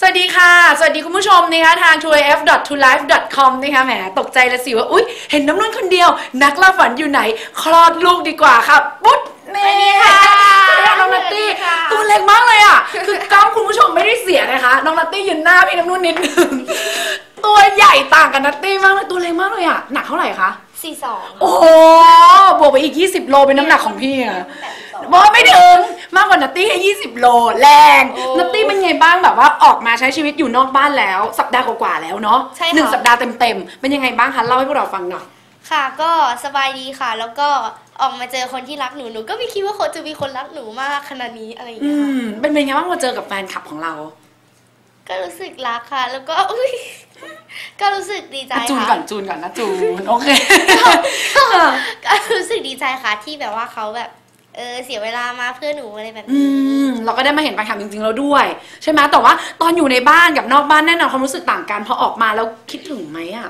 สวัสดีค่ะ สวัสดีคุณผู้ชมนะคะทาง t o f t o l i f e c o m นะคะแหมตกใจละสิว่าอุ๊ย เห็นน้ำนุ่นคนเดียว นักล่าฝันอยู่ไหน คลอดลูกดีกว่าค่ะปุ๊ดนี่ค่ะน้องนัตตี้สวัสดีค่ะตัวเล็กมากเลยอะ คือกล้ามคุณผู้ชมไม่ได้เสียนะคะ น้องนัตตี้ยืนหน้าพี่น้ำนุ่นนิดนึงตัวใหญ่ต่างกับนัตตี้มากเลยตัวเล็กมากเลยอะ หนักเท่าไหร่คะสี่สองโอ้โหบวกไปอีก 20 โลเป็นน้ำหนักของพี่อะบอกว่าไม่ถึง มากกว่านัตตี้แค่20 โลแรงนัตตี้เป็นไงบ้างแบบว่าออกมาใช้ชีวิตอยู่นอกบ้านแล้ว สัปดาห์กว่าๆแล้วเนาะใช่ค่ะ หนึ่งสัปดาห์เต็มๆเป็นยังไงบ้างคะเล่าให้พวกเราฟังหน่อย ค่ะก็สบายดีค่ะ แล้วก็ออกมาเจอคนที่รักหนูหนูก็ไม่คิดว่าคนจะมีคนรักหนูมากขนาดนี้อะไรอย่างอืเงี้ยค่ะมเป็นไงบ้างมาเจอกับแฟนคลับของเราก็รู้สึกรักค่ะ แล้วก็อุ๊ยก็รู้สึกดีใจจูนค่ะก่อนจูนก่อนนะจูนโอเค ก็รู้สึกดีใจค่ะที่แบบว่าเขาแบบ เออเสียเวลามาเพื่อหนูอะไรแบบอืนี้มเราก็ได้มาเห็นปัญหาจริงๆแล้วด้วย ใช่ไหมแต่ว่าตอนอยู่ในบ้านกับนอกบ้านแน่นอนความรู้สึกต่างกันพอออกมาแล้วคิดถึงไหมอะ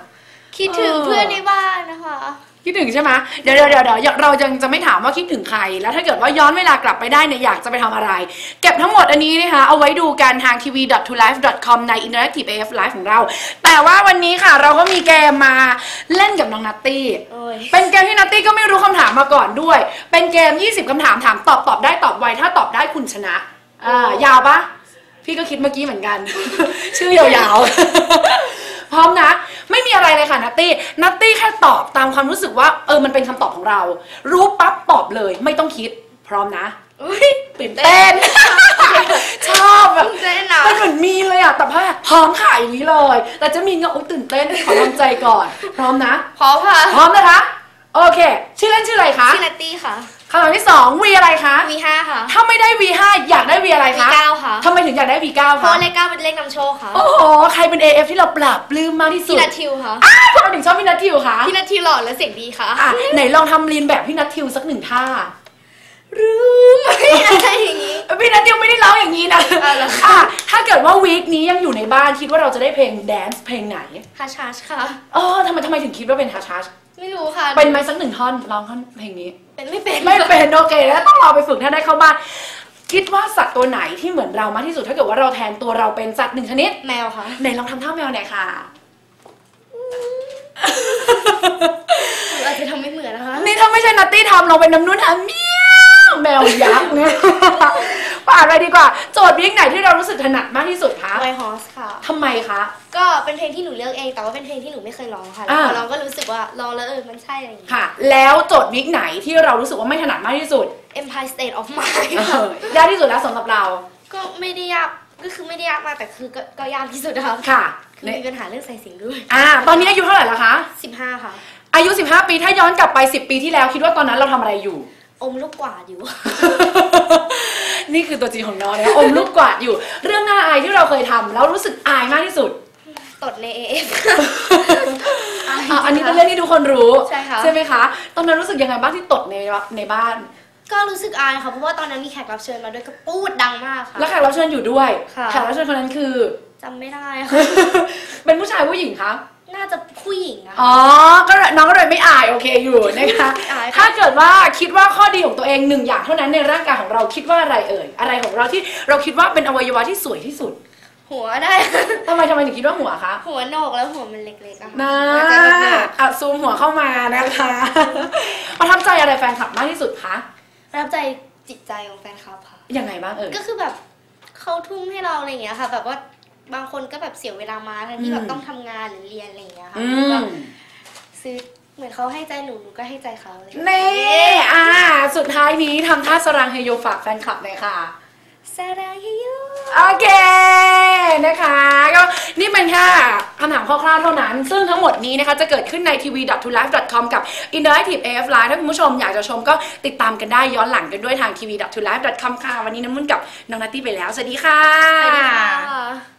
คิดถึงเออ เพื่อนในบ้านนะคะ คิดถึงใช่ไหมเดี๋ยวเดี๋ยวเดี๋ยวเดี๋ยวเรายังจะไม่ถามว่าคิดถึงใคร แล้วถ้าเกิดว่าย้อนเวลากลับไปได้เนี่ยอยากจะไปทำอะไร เก็บทั้งหมดอันนี้นะคะเอาไว้ดูกันทาง tv.tolife.com ใน interactive AF Live ของเรา แต่ว่าวันนี้ค่ะเราก็มีเกมมาเล่นกับน้องนัตตี้โอ้ยเป็นเกมที่นัตตี้ก็ไม่รู้คำถามมาก่อนด้วย เป็นเกม 20คำถามถามตอบตอบได้ตอบไวถ้าตอบได้คุณชนะอ่ายาวปะพี่ก็คิดเมื่อกี้เหมือนกัน ชื่อยาวๆพร้อมนะไม่มี อะไรเลยค่ะนัตตี้นัตตี้แค่ตอบตามความรู้สึกว่าเออมันเป็นคำตอบของเรา รู้ปั๊บตอบเลยไม่ต้องคิดพร้อมนะอุ๊ยตื่นเต้นชอบแบบตื่นเต้นอะมันเหมือนมีเลยอะแต่พอพร้อมค่ะอย่างนี้เลย แต่จะมีเงาอุ๊ยตื่นเต้นขอทำใจก่อน พร้อมนะพร้อมค่ะพร้อมนะคะโอเค ชื่อเล่นชื่ออะไรคะชื่อนัตตี้ค่ะคำถามที่สองวีอะไรคะวีห้าค่ะถ้าไม่ได้ V5 อยากได้ V อะไรคะ V9 ค่ะทำไม ถึงอยากได้ V9 เพราะคะว่าเลขเก้าเป็นเลขนำโชคค่ะโอ้โห ใครเป็น AF ที่เราปราบปลื้มมากที่สุพี่ดนัททิวค่ะอ้าวทำไมถึงชอบพี่นัททิวคะพี่นัททิวหล่อและเสียงดีค่ะ อะไหนลองทำลีนแบบพี่นัททิวสักหนึ่งท่า รู้ไหมอะไรอย่างนี้ พี่นัททิวไม่ได้ร้องอย่างนี้นะอ้าวเหรอคะ อะถ้าเกิดว่าวีคนี้ยังอยู่ในบ้านคิดว่าเราจะได้เพลงแดนซ์เพลงไหนฮาชาชค่ะ เออทำไมทำไมถึงคิดว่าเป็นฮาชาชไม่รู้ค่ะ เป็นไหมสักหนึ่งท่อนร้องท่อนเพลงนี้ เป็นไม่เป็น ไม่เป็นโอเคแล้วต้องรอไปฝึกถ้าได้เข้าบ้าน คิดว่าสัตว์ตัวไหนที่เหมือนเรามากที่สุดถ้าเกิดว่าเราแทนตัวเราเป็นสัตว์หนึ่งชนิดแมวค่ะ ไหนลองทำท่าแมวหน่อยค่ะหรืออาจจะทำไม่เหมือนนะคะ นี่ถ้าไม่ใช่นัตตี้ทำเราเป็นน้ำนุ่นทำเมียวแมวยักษ์เนี่ยป่านไปดีกว่า โจทย์วิ่งไหนที่เรารู้สึกถนัดมากที่สุดคะไวฮอสค่ะ ทำไมคะ ก็เป็นเพลงที่หนูเลือกเอง แต่ว่าเป็นเพลงที่หนูไม่เคยร้องค่ะอ่าแล้วพอร้องก็รู้สึกว่าร้องแล้วเออมันใช่อะไรอย่างงี้ค่ะ แล้วโจทย์วิกไหนที่เรารู้สึกว่าไม่ถนัดมากที่สุด Empire State of Mind เอค่ะอยากที่สุดแล้วสำหรับเรา ก็ไม่ได้ยากก็คือไม่ได้ยากมากแต่คือก็ก็ยากที่สุดนะคะค่ะ คือมีปัญหาเรื่องใส่เสียงด้วยอ่า ตอนนี้อายุเท่าไหร่แล้วคะ 15 ค่ะ อายุ 15 ปีถ้าย้อนกลับไป 10 ปีที่แล้ว คิดว่าตอนนั้นเราทำอะไรอยู่ อมลูกกวาดอยู่ นี่คือตัวจริงของน้องนะอมลูกกวาดอยู่ เรื่องน่าอายที่เราเคยทำแล้วรู้สึกอายมากที่สุด ตดใน AF อะอันนี้เป็นเรื่องที่ทุกคนรู้ใช่ค่ะ ใช่ไหมคะ ตอนนั้นรู้สึกยังไงบ้างที่ตดในในบ้าน ก็รู้สึกอายค่ะเพราะว่าตอนนั้นมีแขกรับเชิญมาด้วยก็พูดดังมากค่ะ แล้วแขกรับเชิญอยู่ด้วยค่ะ แขกรับเชิญคนนั้นคือ จำไม่ได้ค่ะ เป็นผู้ชายผู้หญิงคะน่าจะผู้หญิงอะอ๋อก็เลยน้องก็เลยไม่อายโอเคอยู่นะคะไม่อายค่ะ ถ้าเกิดว่าคิดว่าข้อดีของตัวเองหนึ่งอย่างเท่านั้นในร่างกายของเราคิดว่าอะไรเอ่ยอะไรของเราที่เราคิดว่าเป็นอวัยวะที่สวยที่สุดหัวได้ ทำไมทำไมถึงคิดว่าหัวคะ หัวโหนกแล้วหัวมันเล็กๆอะค่ะนะมันจะโหนกอะซูมหัวเข้ามานะคะ ประทับใจอะไรแฟนคลับมากที่สุดคะๆ ประทับใจจิตใจของแฟนคลับค่ะ ยังไงบ้างเอ่ย ก็คือแบบเขาทุ่มให้เราอะไรอย่างเงี้ยค่ะ แบบว่าบางคนก็แบบเสียเวลามาทั้งที่อืมแบบต้องทำงานหรือเรียนอะไรอย่างเงี้ยค่ะอืก็มซื้อเหมือนเขาให้ใจหนูหนูก็ให้ใจเขาเลย เน่อ่า สุดท้ายนี้ทำท่าสรังเฮโยฝากแฟนคลับหน่อยค่ะซาดาฮิโยโอเคนะคะ ก็นี่เป็นแค่ คำถามคร่าวๆเท่านั้น ซึ่งทั้งหมดนี้นะคะจะเกิดขึ้นใน tv.tolife.com กับ interactive AF Live ถ้าคุณผู้ชมอยากจะชมก็ติดตามกันได้ย้อนหลังกันด้วยทาง tv.tolife.com ค่ะ วันนี้น้ำมุ่นกับน้องนัตตี้ไปแล้ว สวัสดีค่ะ สวัสดีค่ะ